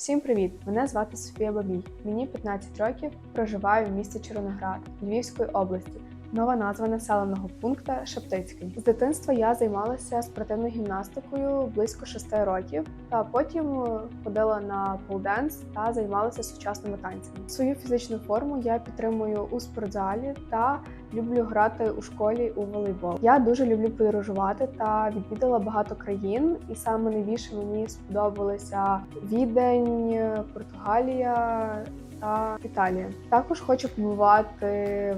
Всім привіт! Мене звати Софія Бабій. Мені 15 років. Проживаю в місті Червоноград Львівської області. Нова назва населеного пункту Шептицький. З дитинства я займалася спортивною гімнастикою близько 6 років, та потім ходила на полденс та займалася сучасними танцями. Свою фізичну форму я підтримую у спортзалі та люблю грати у школі у волейбол. Я дуже люблю подорожувати та відвідала багато країн, і саме найбільше мені сподобалися Відень, Португалія. Та Італія. Також хочу побувати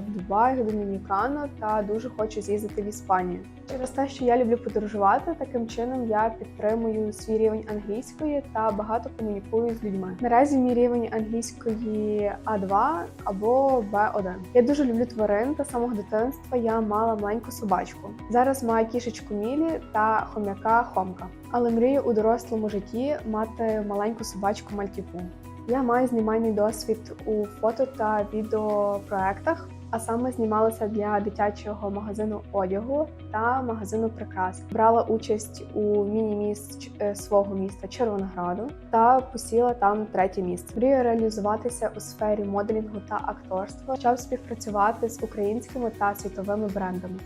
в Дубаї, Домінікано та дуже хочу з'їздити в Іспанію. Через те, що я люблю подорожувати, таким чином я підтримую свій рівень англійської та багато комунікую з людьми. Наразі мій рівень англійської А2 або Б1. Я дуже люблю тварин та самого дитинства я мала маленьку собачку. Зараз маю кішечку Мілі та хом'яка Хомка. Але мрію у дорослому житті мати маленьку собачку Мальтіпу. Я маю знімальний досвід у фото та відеопроектах, а саме знімалася для дитячого магазину одягу та магазину прикрас. Брала участь у міні-міст е, свого міста Червонограду та посіла там третє місце. Мрію реалізуватися у сфері моделінгу та акторства, щоб співпрацювати з українськими та світовими брендами.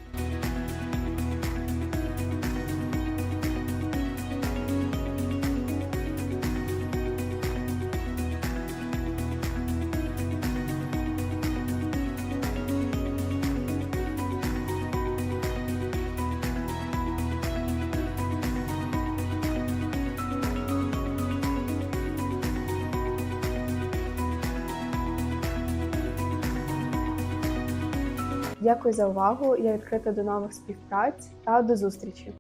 Дякую за увагу. Я відкрита до нових співпраць та до зустрічі.